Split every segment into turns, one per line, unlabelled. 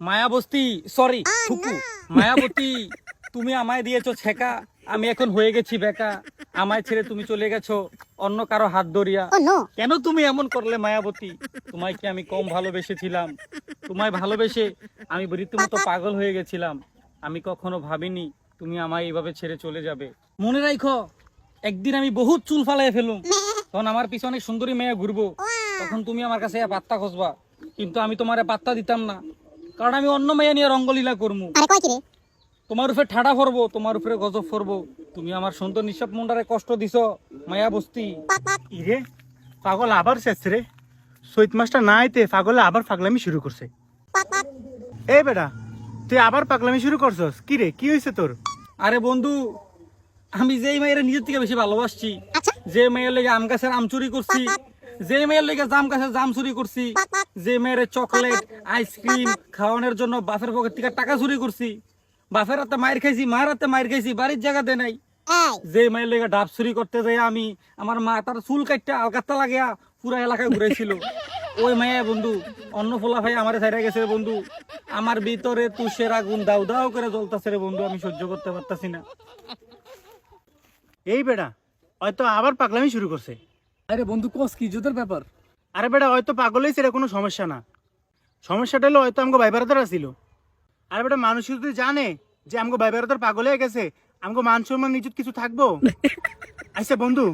মায়াবস্তি sorry থুকু। Mayawati তুমি আমায় দিয়েছ ছেকা। আমি এখন হয়ে গেছি বেকা। আমায় ছেড়ে তুমি চলে গেছো অন্য কারও হাত ধরিয়া।
Oh
কেন তুমি এমন করলে মায়াবতী? তোমায় কি আমি কম ভালোবেসেছিলাম? তোমায় ভালোবেসে আমি রীতিমতো পাগল হয়ে গেছিলাম। আমি কখনো ভাবিনি তুমি আমায় এইভাবে ছেড়ে চলে যাবে। মনে রাখো একদিন আমি বহুত চুল ফালাই ফেলুম। তখন আমার পিছনে সুন্দরী মেয়ে ঘুরবো। তখন তুমি আমার কাছে পাত্তা খসবা কিন্তু আমি তোমার পাত্তা দিতাম না। কারণ আমি অন্য মেয়ে নিয়ে রঙ্গলীলা করমু।
আরে কয় কি রে?
তোমার উপরে ঠাডা ফরবো তোমার উপরে গজব ফরবো। তুমি আমার সুন্দর নিঃসব মুন্ডারে কষ্ট দিছ মায়া বস্তি।
ইরে পাগল আবার শেষ রে। চৈত মাসটা না আইতে পাগলে আবার পাগলামি শুরু করছে। এই বেটা তুই আবার পাগলামি শুরু করছস? কি রে কি হয়েছে তোর?
আরে বন্ধু আমি যেই মেয়ের নিজের থেকে বেশি ভালোবাসছি
আচ্ছা।
যে মেয়ের লেগে আম গাছের আম চুরি করছি যে মেয়ের লেগে জাম গাছের জাম চুরি করছি যে মেয়ের চকলেট আইসক্রিম খাওয়ানোর জন্য বাপের পকেট থেকে টাকা চুরি করছি বাপের হাতে মায়ের খাইছি মায়ের হাতে মায়ের খাইছি বাড়ির জায়গা দে নাই। যে মেয়ের লেগে ডাব চুরি করতে যাই আমি আমার মা তার চুল কাটতে আলকাত্তা লাগিয়া পুরা এলাকায় ঘুরেছিল ওই মেয়ে বন্ধু অন্য ফোলা ভাই আমার ছাইরা গেছে রে বন্ধু। আমার ভিতরে তুষের আগুন দাউ দাউ করে জ্বলতেছে রে বন্ধু আমি সহ্য করতে পারতাছি না।
এই বেড়া হয়তো আবার পাগলামি শুরু করছে।
আরে বন্ধু কস কি জুতের ব্যাপার?
আরে বেটা হয়তো পাগল হয়েছে এটা কোনো সমস্যা না। সমস্যাটা হলো হয়তো আমাকে ভাই বেড়াতে ছিল। আরে বেটা মানুষ যদি জানে যে আমাকে ভাই বেড়াতে পাগল হয়ে গেছে আমাকে মান সম্মান নিজত কিছু থাকব? আচ্ছা বন্ধু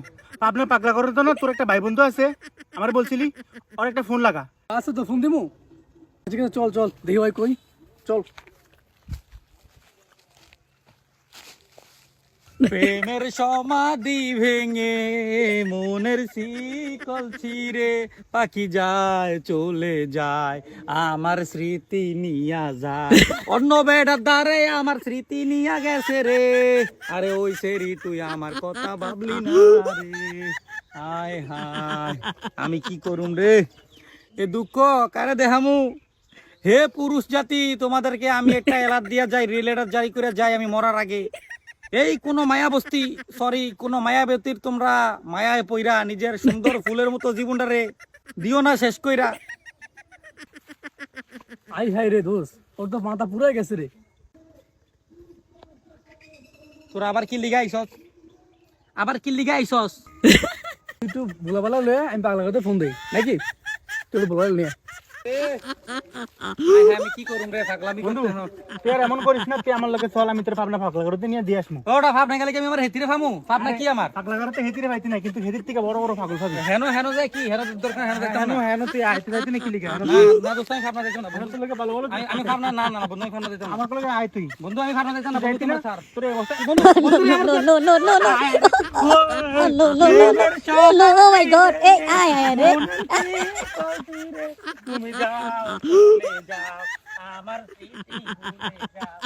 আপনার পাগলা করার তো না তোর একটা ভাই বন্ধু আছে আমার বলছিলি ওর একটা ফোন লাগা।
আছে তো ফোন দিমু? ঠিক আছে চল চল দেখি ভাই কই। চল।
প্রেমের সমাধি ভেঙে মনের শিকল ছিঁড়ে পাখি যায়, চলে যায়, আমার স্মৃতি নিয়া যায়। অন্য বেটার দ্বারে আমার স্মৃতি নিয়া গেছে রে। আরে ওই সেরি, তুই আমার কথা ভাবলি না রে। হায় হায়, আমি কি করুম রে? এ দুঃখ কারে দেখামু? হে পুরুষ জাতি, তোমাদেরকে আমি একটা এলাদ দিয়া যাই রিলেটার জারি করে যাই, আমি মরার আগে। এই কোন মায়াবস্তি সরি কোন মায়াবতীর তোমরা মায়ায় পইরা নিজের সুন্দর ফুলের মতো জীবনটারে দিও না শেষ কইরা।
আই হাই রে দোষ ওর তো মাথা পুরাই গেছে রে।
তোরা আবার কি লিগা আইসস আবার কি লিগা আইসস
তুই একটু ভোলাবেলা লয়ে আমি পাগলা করতে ফোন দেই নাকি? তুই একটু ভোলাবেলা নিয়ে
আমি কি করুম রে থাকলাম
বন্ধু তুই আর এমন করিস না তুই আমার লোকে চল আমি তোর পাবনা পাগলা করতে নিয়ে দিয়ে আসমু।
ওটা ভাব না গেলে কি আমি আমার হেতিরে ফামু ভাব না কি আমার?
পাগলা করতে হেতিরে পাইতি না কিন্তু হেতির থেকে বড় বড় পাগল পাবি
হেন হেন যায় কি? হেন দরকার হেন দেখতাম
হেন
না।
হেন তুই আইতে পাইতি না কি লিখে
না, না দোস্ত আমি ভাবনা দেখতাম না বন্ধু,
তোর লোকে ভালো ভালো
আমি ভাবনা না না না, বন্ধু আমি ভাবনা দেখতাম না।
আমার লোকে আয় তুই।
বন্ধু আমি ভাবনা দেখতাম না বন্ধু
যাইতি না
ছাড়।
তোর অবস্থা।
no no no no no no oh, no no no no no oh my god এই আয় আয় রে
তুমি যাও চলে যাও আমার স্মৃতি ভুলে যাও